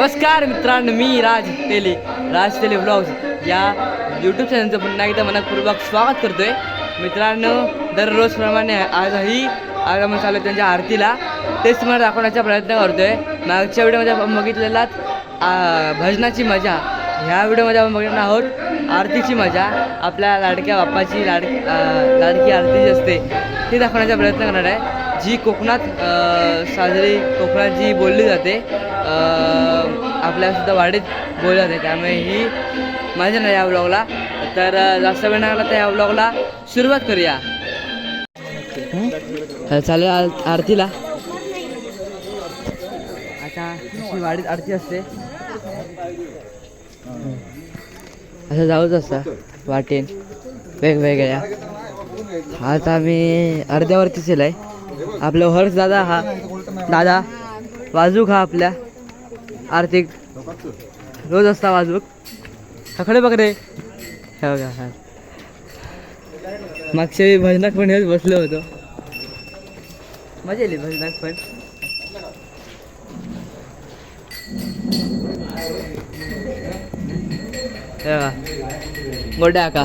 नमस्कार मित्रांनो मी राज तेले राज तेले ब्लॉग्स या यूट्यूब चॅनलचं पुन्हा एकदा मनापूर्वक स्वागत करतोय. मित्रांनो दररोजप्रमाणे आजही आज आपण चालू त्यांच्या आरतीला तेच तुम्हाला दाखवण्याचा प्रयत्न करतोय. मागच्या व्हिडिओमध्ये आपण बघितलेलात भजनाची मजा. ह्या व्हिडिओमध्ये आपण बघणार आहोत आरतीची मजा. आपल्या लाडक्या बाप्पाची लाड लाडकी आरती जी असते. ती दाखवण्याचा प्रयत्न करणार आहे. जी कोकणात साजरी कोकणात जी बोलली जाते आपल्यासुद्धा वाडीत बोलली जाते. त्यामुळे ही मजा नाही या ब्लॉगला तर जास्त वेळ लागला तर या ब्लॉगला सुरुवात करूया. चालेल आर- आरतीला. आता अशी वाडीत आरती असते. असं जाऊच असतं वाटेन. वेगवेगळ्या. आता आम्ही अर्ध्यावरतीच आहे आपलं हर्ष दादा हा. दादा वाजूक हा आपल्या? आर्थिक. रोज असता वाजूक सकडे बघ रे हे हा मागच्या वेळी भजनात पण हेच बसलो होतो. मजा येईल भजनात पण. गोड्या का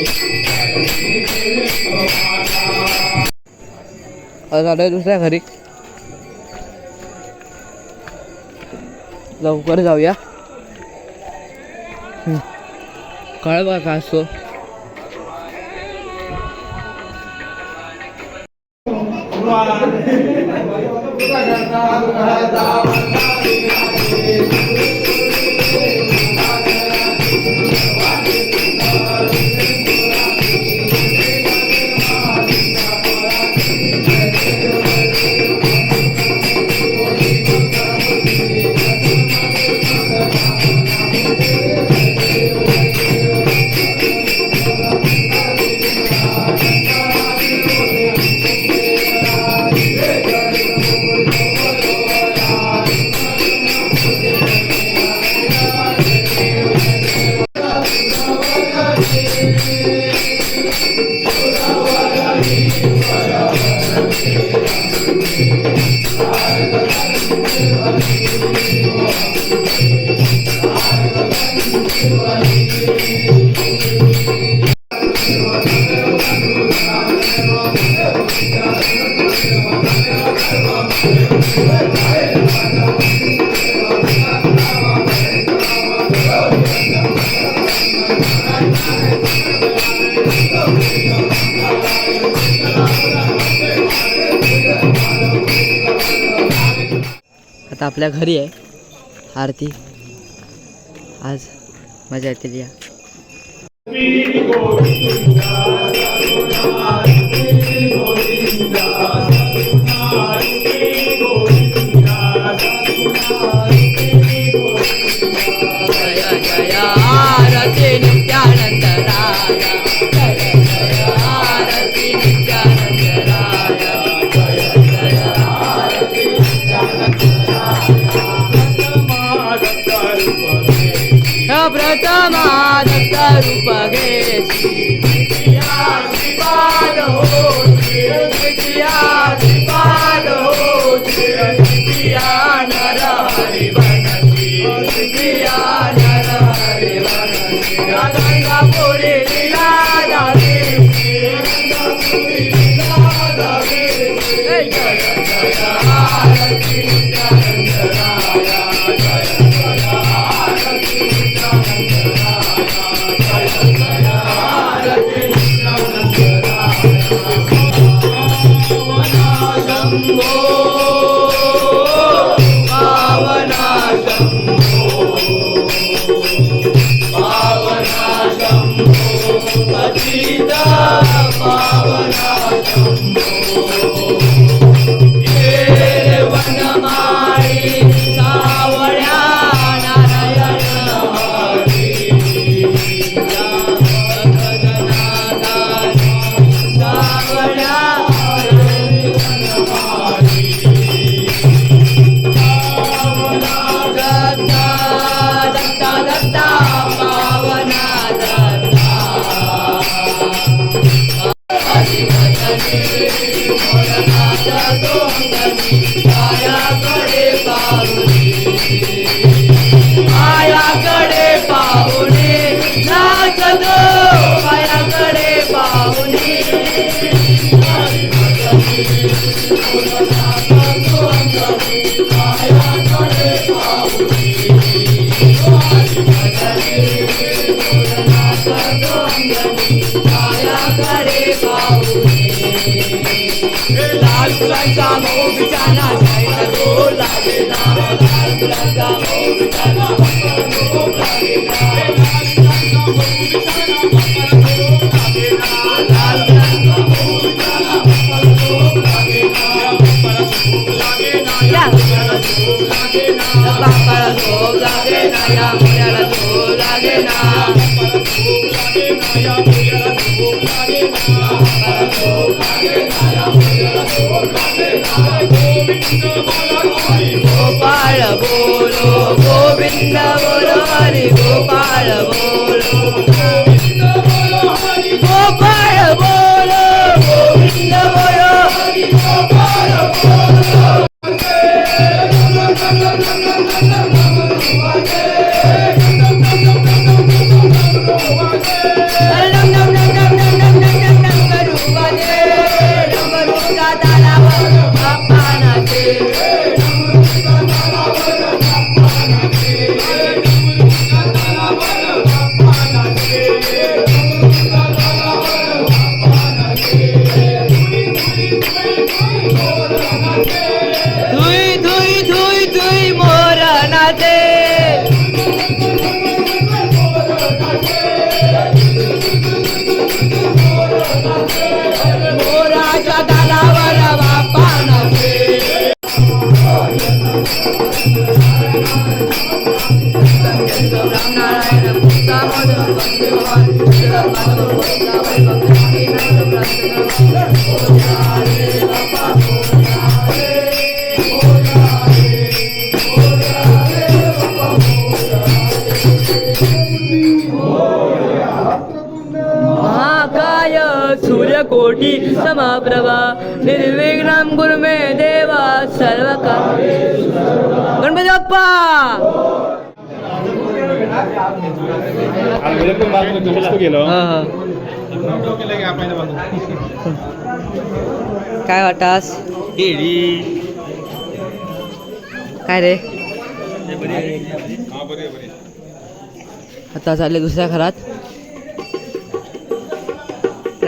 झालं दुसऱ्या घरी लवकर जाऊया हम्म. कळ बघा का असतो आता आपल्या घरी आहे. आरती. आज मजा येते या los paguetes. we got నవోలో Hari గోపాలవో Thank you. सिद्धी समाप्रभा निर्विघ्न गुरुमे देवा सर्व का गणपती बाप्पा! काय वाटास काय रे? आता चालले दुसऱ्या घरात.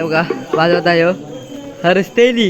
होगा बाद बतायो हर स्टेली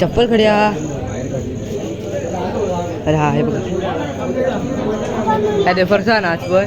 चप्पल खड्या अरे हा हे बघा. काय ते फरसा ना आज पण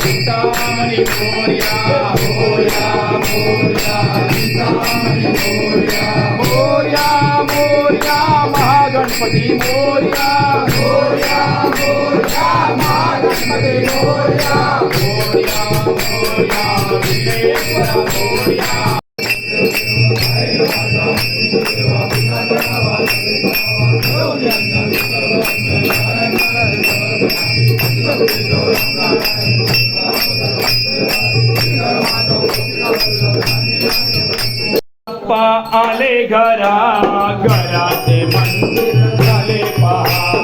चिंतामणी मोर्या मोर्या मोर्या महागणपती मोर्या आले घरा घराचे मंदिर झाले पहा.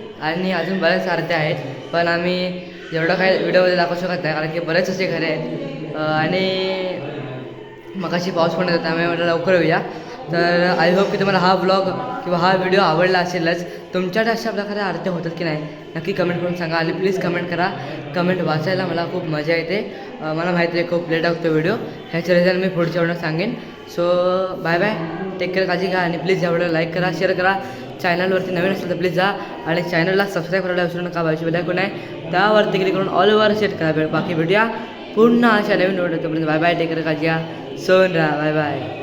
आणि अजून बऱ्याच सारथ्या आहेत. पण आम्ही एवढं काही व्हिडिओमध्ये दाखवू शकत नाही कारण की बरेच असे घरे आहेत. आणि आणि मगाशी पाऊस पण येतो त्यामुळे म्हटलं लवकर येऊया. तर आय होप की तुम्हाला हा ब्लॉग किंवा हा व्हिडिओ आवडला असेलच. तुमच्याकडे अशा प्रकारे आरत्या होतात की नाही नक्की कमेंट करून सांगा. आणि प्लीज कमेंट करा. कमेंट वाचायला मला खूप मजा येते. मला माहिती आहे खूप लेट होतो व्हिडिओ ह्याच्या रिझल्ट मी पुढच्या वेळेला सांगेन. So bye bye take care काळजी घ्या. आणि प्लीज ह्या व्हिडिओ लाईक करा शेअर करा. चॅनलवरती नवीन असेल तर प्लीज जा आणि चॅनलला सबस्क्राईब करायला विसरू नका बाजू बेलायकून आहे. त्यावरती क्लिक करून ऑल ओव्हर सेट करा. भेट बाकी भेटूया पुन्हा अशा नवीन व्हिडिओ तोपर्यंत बाय बाय टेकर काजिया. सोन राहा. Bye bye